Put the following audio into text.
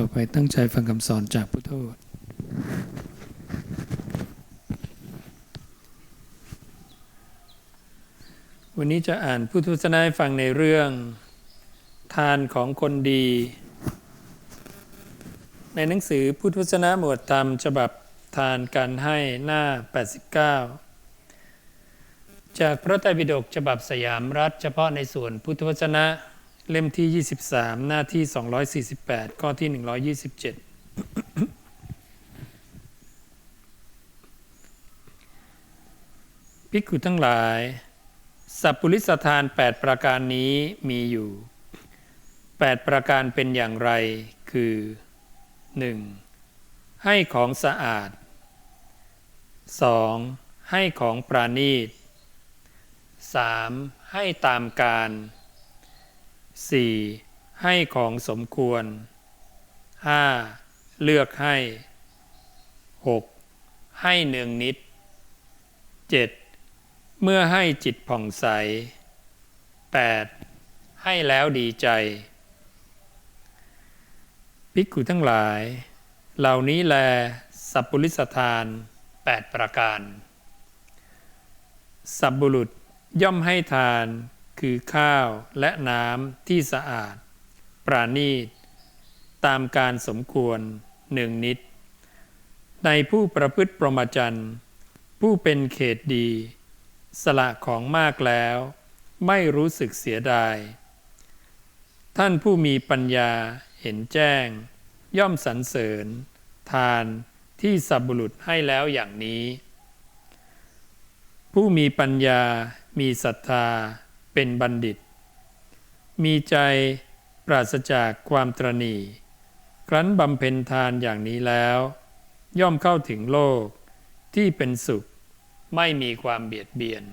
ต่อไปตั้งใจฟังคำสอนจากพุทโธวันนี้จะอ่านพุทธวจนะให้ฟังในเรื่องทานของคนดี ในหนังสือพุทธวจนะหมวดธรรมฉบับทานการให้หน้า 89 จากพระไตรปิฎกฉบับสยามรัฐเฉพาะในส่วนพุทธวจนะ เล่มที่ 23 หน้าที่ 248 ข้อที่ 127 ภิกขุทั้งหลาย สัพปุริสทาน 8 ประการนี้มีอยู่ 8 ประการเป็นอย่างไร คือ 1. ให้ของสะอาด 2. ให้ของปราณีต 3. ให้ตามการ 4. ให้ของสมควร 5. เลือกให้ 6. ให้เนืองนิด 7. เมื่อให้จิตผ่องใส 8. ให้แล้วดีใจภิกขุทั้งหลาย เหล่านี้แล สัพปุริสทาน 8 ประการ สัพบุรุษย่อมให้ทาน คือข้าวและน้ำที่สะอาด ปราณีต ตามการสมควรหนึ่งนิด ในผู้ประพฤติประมาจันผู้เป็นเขตดี สละของมากแล้ว ไม่รู้สึกเสียดาย ท่านผู้มีปัญญาเห็นแจ้ง ย่อมสรรเสริญ ทานที่สับบุรุษให้แล้วอย่างนี้ ผู้มีปัญญามีศรัทธา เป็นบัณฑิต มีใจปราศจากความตรณีครั้นบำเพ็ญทานอย่างนี้แล้ว ย่อมเข้าถึงโลกที่เป็นสุข ไม่มีความเบียดเบียน